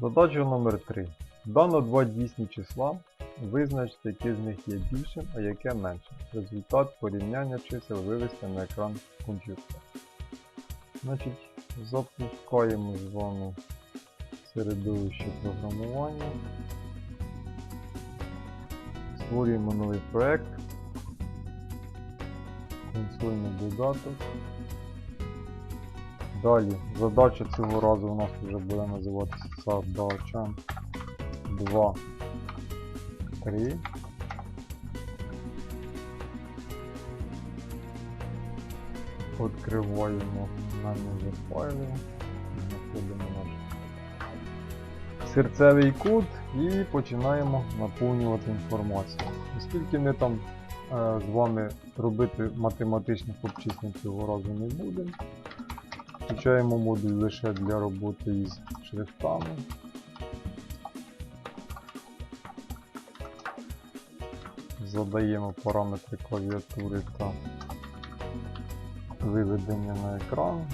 Задача номер 3. Дано два дійсні числа. Визначте, яке з них є більшим, а яке меншим. Результат порівняння чисел вивести на екран комп'ютера. Значить, запускаємо з вами середовище програмування. Створюємо новий проект. Консольний додаток. Далі, задача цього разу у нас вже буде називатися задача 2, 3. Відкриваємо менеджер файлів, знаходимо наш серцевий кут і починаємо наповнювати інформацію. Оскільки ми там е, з вами робити математичних обчислень цього разу не будемо, Включаємо модуль лише для роботи із шрифтами. Задаємо параметри клавіатури та виведення на екран.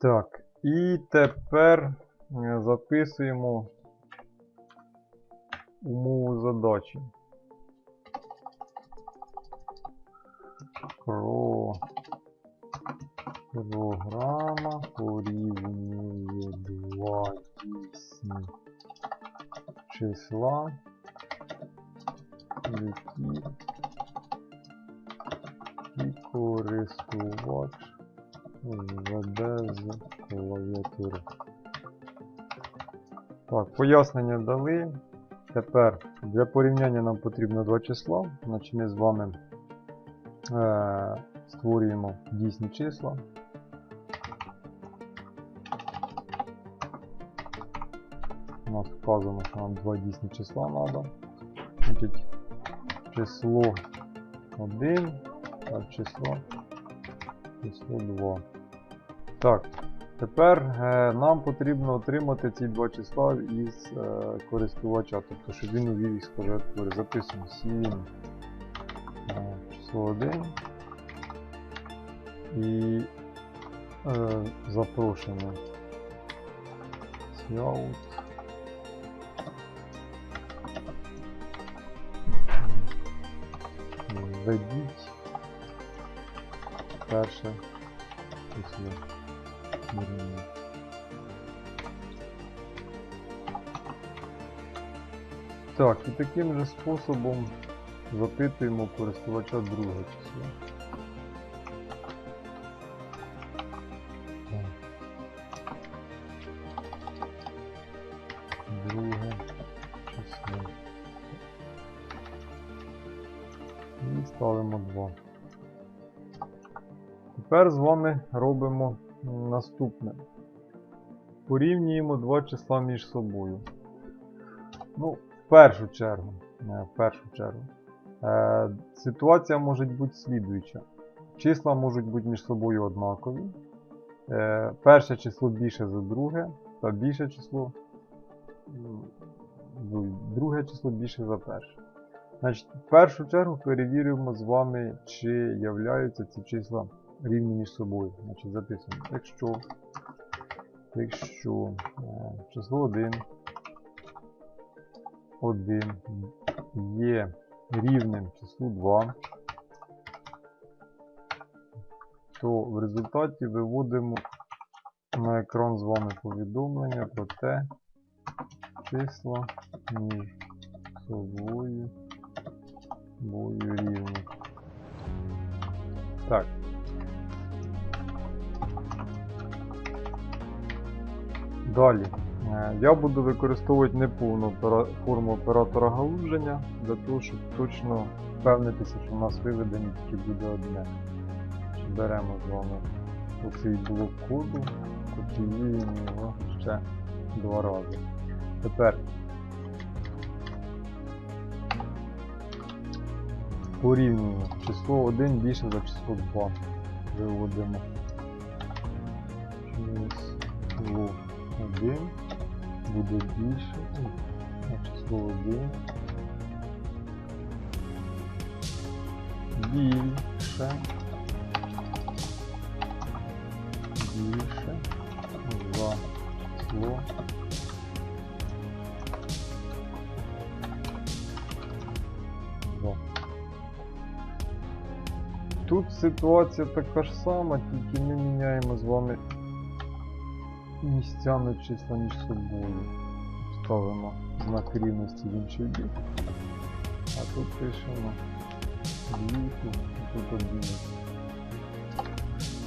Так, і тепер е, записуємо умову задачі. Про програма порівнює два дійсні числа, які і користувач клавіатури. Так, пояснення дали. Тепер для порівняння нам потрібно два числа. Значить ми з вами е, створюємо дійсні числа. У нас вказано, що нам два дійсні числа треба. Значить, число 1 та число число 2. Так, тепер е, нам потрібно отримати ці два числа із е, користувача, тобто, щоб він увів їх з. Записуємо 7 е, число 1 і е, запрошуємо Scout. Введіть перше число дорівнює. Так, і таким же способом запитуємо користувача друге число. Друге число. І ставимо 2. Тепер з вами робимо наступне. Порівнюємо два числа між собою. Ну, в першу чергу. е, В першу чергу. Е, ситуація може бути слідуюча. Числа можуть бути між собою однакові. Е, перше число більше за друге, та більше число. Друге число більше за перше. Значить, в першу чергу перевіримо з вами, чи являються ці числа рівні між собою. Значить, записуємо. Якщо, якщо е, число 1, 1 є рівним числу 2, то в результаті виводимо на екран з вами повідомлення про те, числа між собою бою рівні. Так. Далі. Е, Я буду використовувати неповну форму оператора галуження для того, щоб точно впевнитися, що у нас виведення тільки буде одне. Беремо з вами оцей блок коду, копіюємо його ще два рази. Тепер Порівнюємо. Число 1 більше за число 2. Виводимо. Число 1 буде більше. ой, на число 1. Більше. Більше. За число. Два. Тут ситуація така ж сама, тільки ми міняємо з вами Місцями числа між собою. Ставимо знак рівності в інший бік. А тут пишемо двійку, і тут одиницю.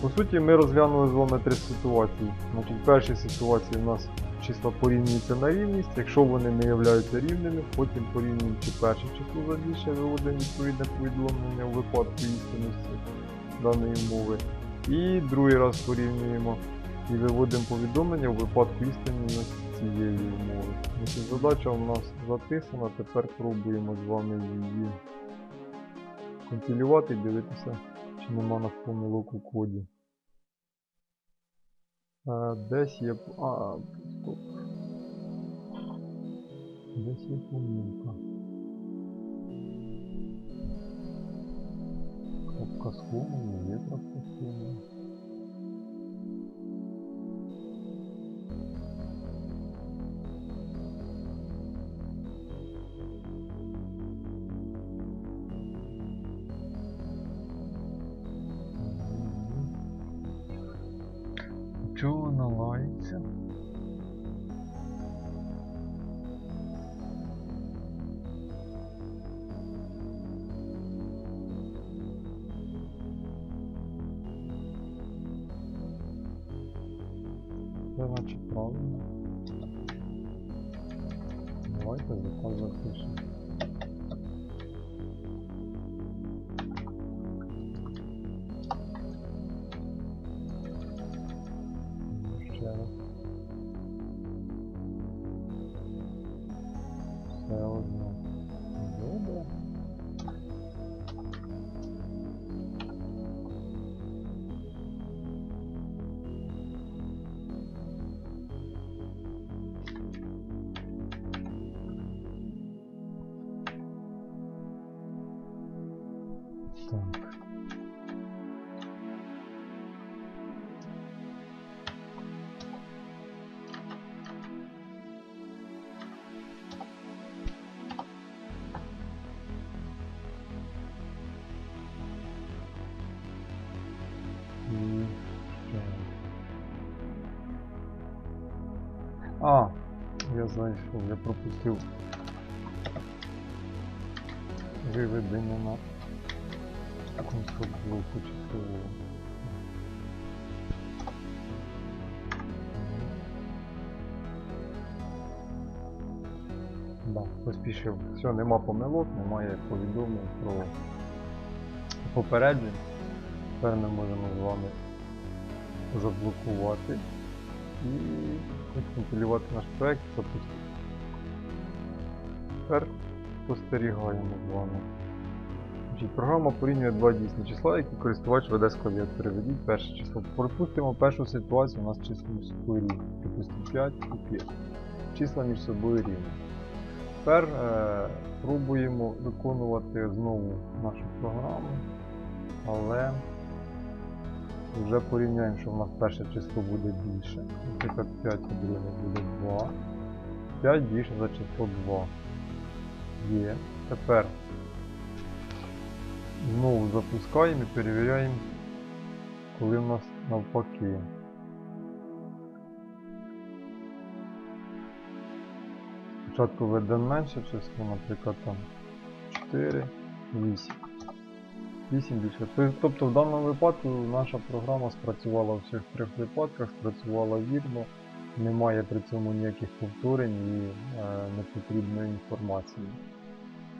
По суті, ми розглянули з вами три ситуації. Значить, в першій ситуації у нас числа порівнюються на рівність. Якщо вони не являються рівними, потім порівнюючи перше число за більше, виводимо відповідне повідомлення у випадку істинності даної мови. І другий раз порівнюємо і виводимо повідомлення у випадку істинності цієї умови. Значить, задача у нас записана, тепер пробуємо з вами її компілювати і дивитися, чи нема нас помилок у коді. Е, Десь є. А, стоп. Десь є помилка. Кнопка схому, не є. Чого вона лається? Це наче правильно. Давайте закон запишемо. Ще А, я зайшов, я пропустив виведення на консоль блоку часового. Да, поспішив. Все, нема помилок, немає повідомлень про попереджень. Тепер ми можемо з вами заблокувати і компілювати наш проект, запустити. Тепер спостерігаємо з вами. Програма порівнює два дійсні числа, які користувач веде з клавіатури. Введіть перше число. Пропустимо першу ситуацію, у нас собою рівні. Припустимо 5 і 5. Числа між собою рівні. Тепер е, пробуємо виконувати знову нашу програму, але вже порівняємо, що в нас перше число буде більше. Наприклад, 5 і друге буде 2. 5 більше за число 2. Є. Тепер знову запускаємо і перевіряємо, коли в нас навпаки. Спочатку введемо менше число, наприклад там 4, 8. 8. Тобто- в даному випадку наша програма спрацювала в всіх трьох випадках, спрацювала вірно, немає при цьому ніяких повторень і е, непотрібної інформації.